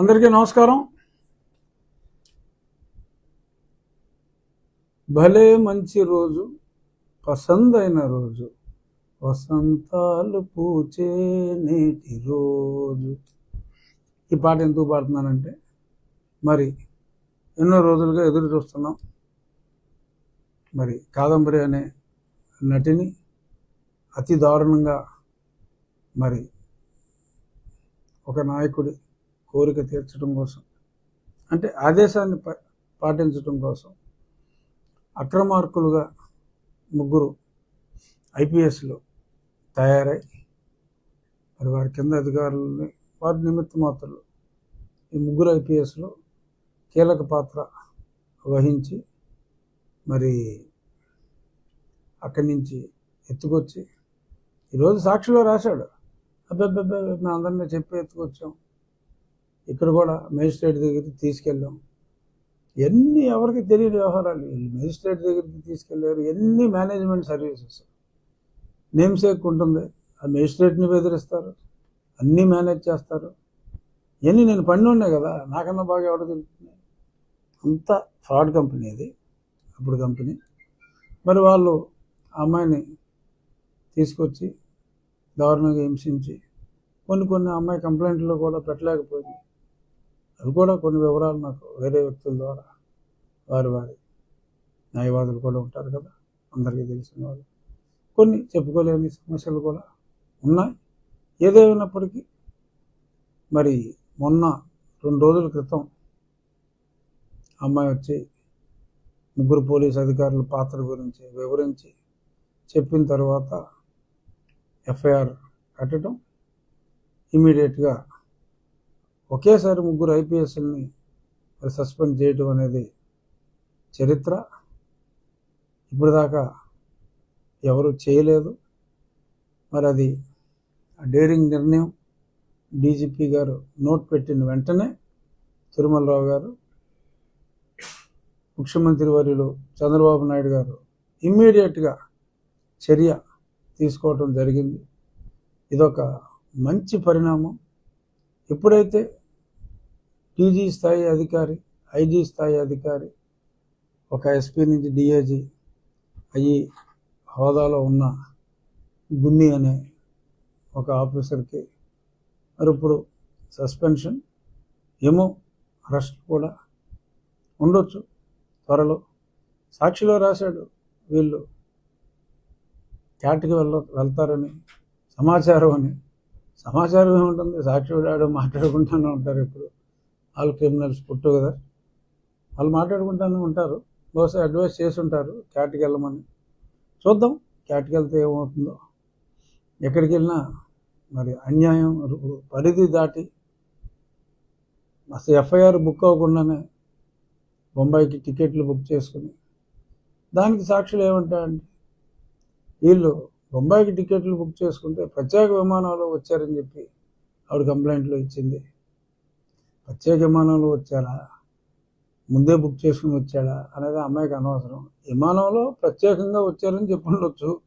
అందరికీ నమస్కారం. భలే మంచి రోజు పసందైన రోజు వసంతాలు పూచే నేటి రోజు. ఈ పాట ఎందుకు పాడుతున్నానంటే మరి ఎన్నో రోజులుగా ఎదురు చూస్తున్నాం. మరి కాదంబరి అనే నటిని అతి దారుణంగా మరి ఒక నాయకుడి కోరిక తీర్చడం కోసం అంటే ఆదేశాన్ని పాటించడం కోసం అక్రమార్కులుగా ముగ్గురు ఐపీఎస్లు తయారై మరి వారి కింద అధికారులని వారి నిమిత్త మాత్రలు ఈ ముగ్గురు ఐపీఎస్లు కీలక పాత్ర వహించి మరి అక్కడి నుంచి ఎత్తుకొచ్చి ఈరోజు సాక్షిలో రాశాడు. అబ్బాబ్బాబ్బా మేము అందరినీ చెప్పి ఎత్తుకొచ్చాం. ఇక్కడ కూడా మేజిస్ట్రేట్ దగ్గరికి తీసుకెళ్ళాం. ఎన్ని ఎవరికి తెలియని వ్యవహారాలు. మేజిస్ట్రేట్ దగ్గరికి తీసుకెళ్ళారు. ఎన్ని మేనేజ్మెంట్ సర్వీసెస్. నేమ్ సేక్ ఉంటుంది. ఆ మేజిస్ట్రేట్ని బెదిరిస్తారు. అన్నీ మేనేజ్ చేస్తారు. ఇవన్నీ నేను పని ఉండే కదా నాకన్నా బాగా ఎవడ తెలుస్తుంది అంత ఫ్రాడ్ కంపెనీ ఇది అప్పుడు కంపెనీ. మరి వాళ్ళు ఆ అమ్మాయిని తీసుకొచ్చి దారుణంగా హింసించి కొన్ని కొన్ని అమ్మాయి కంప్లైంట్లో కూడా పెట్టలేకపోయింది. అవి కూడా కొన్ని వివరాలు నాకు వేరే వ్యక్తుల ద్వారా వారి వారి న్యాయవాదులు కూడా ఉంటారు కదా అందరికీ తెలిసిన వాళ్ళు. కొన్ని చెప్పుకోలేని సమస్యలు కూడా ఉన్నాయి. ఏదేమైనప్పటికీ మరి మొన్న రెండు రోజుల క్రితం అమ్మాయి వచ్చి ముగ్గురు పోలీస్ అధికారుల పాత్ర గురించి వివరించి చెప్పిన తర్వాత ఎఫ్ఐఆర్ కట్టడం ఇమీడియట్గా ఒకేసారి ముగ్గురు ఐపీఎస్ని సస్పెండ్ చేయటం అనేది చరిత్ర. ఇప్పటిదాకా ఎవరు చేయలేదు. మరి అది డేరింగ్ నిర్ణయం డీజీపీ గారు నోట్ పెట్టిన వెంటనే తిరుమలరావు గారు ముఖ్యమంత్రి వర్యులు చంద్రబాబు నాయుడు గారు ఇమ్మీడియట్గా చర్య తీసుకోవటం జరిగింది. ఇదొక మంచి పరిణామం. ఎప్పుడైతే టీజీ స్థాయి అధికారి ఐజీ స్థాయి అధికారి ఒక ఎస్పీ నుంచి డిఐజీ అయ్యి హోదాలో ఉన్న గున్ని అనే ఒక ఆఫీసర్కి మరి ఇప్పుడు సస్పెన్షన్ ఏమో అరెస్ట్ కూడా ఉండొచ్చు త్వరలో. సాక్షిలో రాశాడు వీళ్ళు. క్యాట్కి వెళ్ళ వెళ్తారని సమాచారం అని. సమాచారం ఏముంటుంది? సాక్షి వాడు మాట్లాడుకుంటూనే ఉంటారు ఇప్పుడు. వాళ్ళు క్రిమినల్స్ పుట్టు కదా. వాళ్ళు మాట్లాడుకుంటానే ఉంటారు. బహుశా అడ్వైస్ చేసి ఉంటారు క్యాట్కి వెళ్ళమని. చూద్దాం క్యాట్కి వెళ్తే ఏమవుతుందో. ఎక్కడికి వెళ్ళినా మరి అన్యాయం రు- పరిధి దాటి అసలు ఎఫ్ఐఆర్ బుక్ అవ్వకుండానే బొంబాయికి టికెట్లు బుక్ చేసుకుని దానికి సాక్షులు ఏమంటాయంటే వీళ్ళు బొంబాయికి టికెట్లు బుక్ చేసుకుంటే ప్రత్యేక విమానంలో వచ్చారని చెప్పి ఆవిడ కంప్లైంట్లో ఇచ్చింది. ప్రత్యేక విమానంలో వచ్చాడా? ముందే బుక్ చేసుకుని వచ్చాడా? అనేది అమ్మాయికి అనవసరం. విమానంలో ప్రత్యేకంగా వచ్చారని చెప్పి ఉండొచ్చు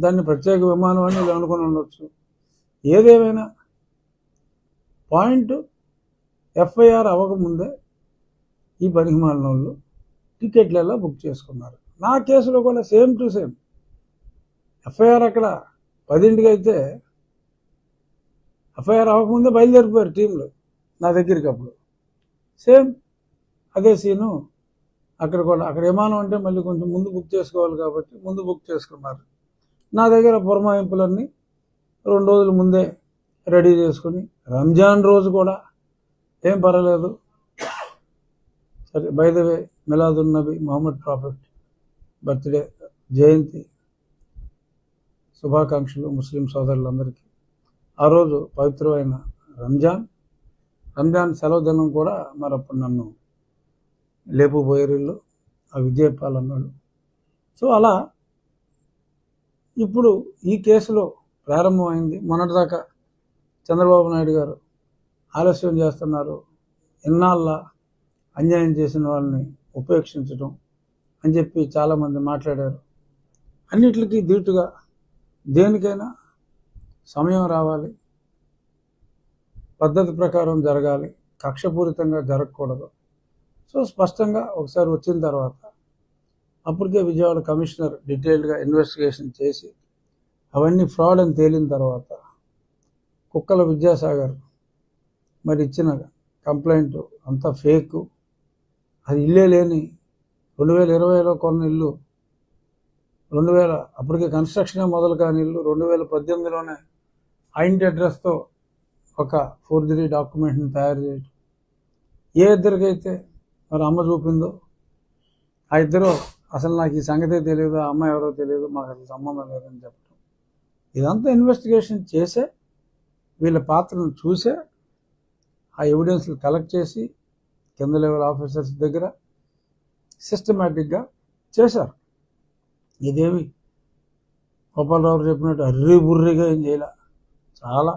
దాన్ని ప్రత్యేక విమానం అని వీళ్ళు అనుకుని ఉండొచ్చు. ఏదేమైనా పాయింట్ ఎఫ్ఐఆర్ అవ్వకముందే ఈ పనికిమాలిన వాళ్ళు టికెట్లలో బుక్ చేసుకున్నారు? నా కేసులో కూడా సేమ్ టు సేమ్. ఎఫ్ఐఆర్ అక్కడ పదింటికి అయితే ఎఫ్ఐఆర్ అవ్వకముందే బయలుదేరిపోయారు టీంలో. నా దగ్గరికి అప్పుడు. సేమ్ అదే సీను. అక్కడ కూడా అక్కడ విమానం అంటే మళ్ళీ కొంచెం ముందు బుక్ చేసుకోవాలి కాబట్టి ముందు బుక్ చేసుకున్నారు. నా దగ్గర పురమాయింపులన్నీ రెండు రోజుల ముందే రెడీ చేసుకుని రంజాన్ రోజు కూడా ఏం పర్వాలేదు. సరే by the way Milad un Nabi Mohammed prophet birthday జయంతి శుభాకాంక్షలు ముస్లిం సోదరులందరికీ. ఆ రోజు పవిత్రమైన రంజాన్ రంజాన్ సెలవు దినం కూడా మరి అప్పుడు నన్ను లేపుపోయేరిళ్ళు ఆ విజయపాల్ అన్నాడు సో అలా ఇప్పుడు ఈ కేసులో ప్రారంభమైంది. మొన్నటిదాకా చంద్రబాబు నాయుడు గారు ఆలస్యం చేస్తున్నారు. ఎన్నాళ్ళ అన్యాయం చేసిన వాళ్ళని ఉపేక్షించడం అని చెప్పి చాలామంది మాట్లాడారు. అన్నిటికీ ధీటుగా దేనికైనా సమయం రావాలి. పద్ధతి ప్రకారం జరగాలి. కక్షపూరితంగా జరగకూడదు. సో స్పష్టంగా ఒకసారి వచ్చిన తర్వాత అప్పటికే విజయవాడ కమిషనర్ డీటెయిల్డ్గా ఇన్వెస్టిగేషన్ చేసి అవన్నీ ఫ్రాడ్ అని తేలిన తర్వాత కుక్కల విద్యాసాగర్ మరి ఇచ్చిన కంప్లైంట్ అంతా ఫేక్. అది ఇల్లే లేని రెండు వేల ఇరవైలో కొన్న ఇల్లు రెండు వేల అప్పటికే కన్స్ట్రక్షనే మొదలు కాని ఇల్లు రెండు వేల పద్దెనిమిదిలోనే ఆ ఇంటి అడ్రస్తో ఒక ఫోర్జరీ డాక్యుమెంట్ని తయారు చేయడం ఏ ఇద్దరికైతే మరి అమ్మ చూపిందో ఆ ఇద్దరు అసలు నాకు ఈ సంగతే తెలియదు ఆ ఎవరో తెలియదు మాకు అసలు సంబంధం లేదని చెప్పడం ఇదంతా ఇన్వెస్టిగేషన్ చేసే వీళ్ళ పాత్రను చూసే ఆ ఎవిడెన్స్లు కలెక్ట్ చేసి కింద లెవెల్ ఆఫీసర్స్ దగ్గర సిస్టమేటిక్గా చేశారు. ఇదేమి గోపాలరావు చెప్పినట్టు అర్రి బుర్రిగా ఏం చేయాల? చాలా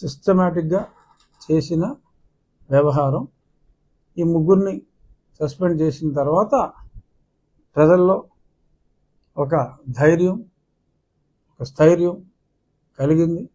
సిస్టమేటిక్గా చేసిన వ్యవహారం. ఈ ముగ్గురిని సస్పెండ్ చేసిన తర్వాత ప్రజల్లో ఒక ధైర్యం ఒక స్థైర్యం కలిగింది.